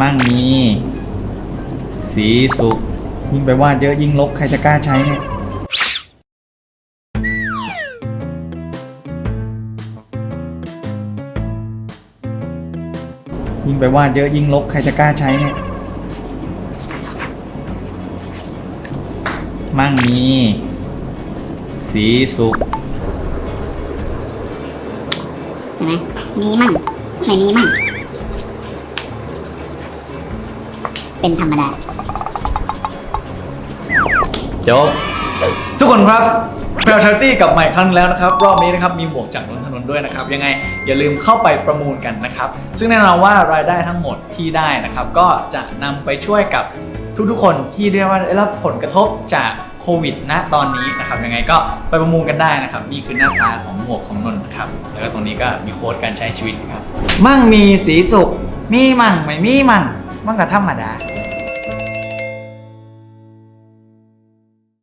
มั่งมีสีสุขยิ่งไปวาดเยอะยิ่งลบใครจะกล้าใช้เนี่ยยิ่งไปวาดเยอะยิ่งลบใครจะกล้าใช้เนี่ยมั่งมีสีสุขเห็นไหมมีมั่งไม่มีมั่ง เป็นธรรมดา จบ ทุกคนครับแพลชาริตี้กลับมาอีกครั้งแล้วนะครับ รอบนี้นะครับมีหมวกจากนนทนนท์ด้วยนะครับ ยังไงอย่าลืมเข้าไปประมูลกันนะครับ ซึ่งแน่นอนว่ารายได้ทั้งหมดที่ได้นะครับ ก็จะนำไปช่วยกับทุกๆคนที่ได้ว่าได้รับผลกระทบจากโควิดณตอนนี้นะครับยังไงก็ไปประมูลกันได้นะครับ นี่คือหน้าตาของหมวกของนนท์นะครับ แล้วก็ตรงนี้ก็มีโค้ดการใช้ชีวิตนะครับ มั่งมีสีสุข มีมั่งไม่มีมั่ง มันก็ธรรมดา